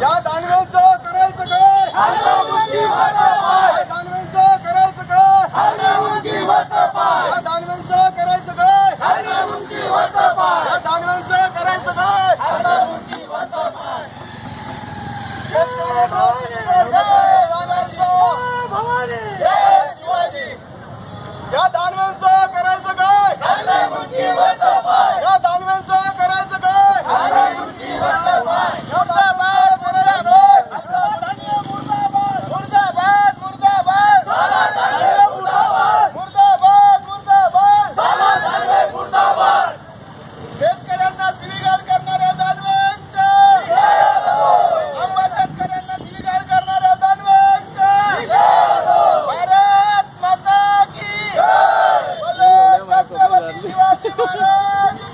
या दानव्यांचं करायचं काय दानव्यांचं करायचं काय या दानव्यांचं करायचं काय या दानव्यांचं करायचं काय Lord.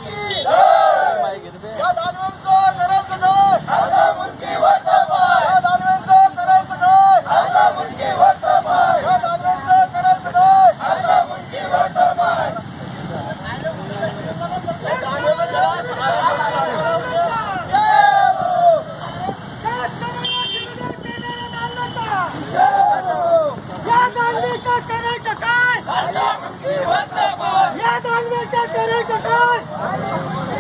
तेरे कटार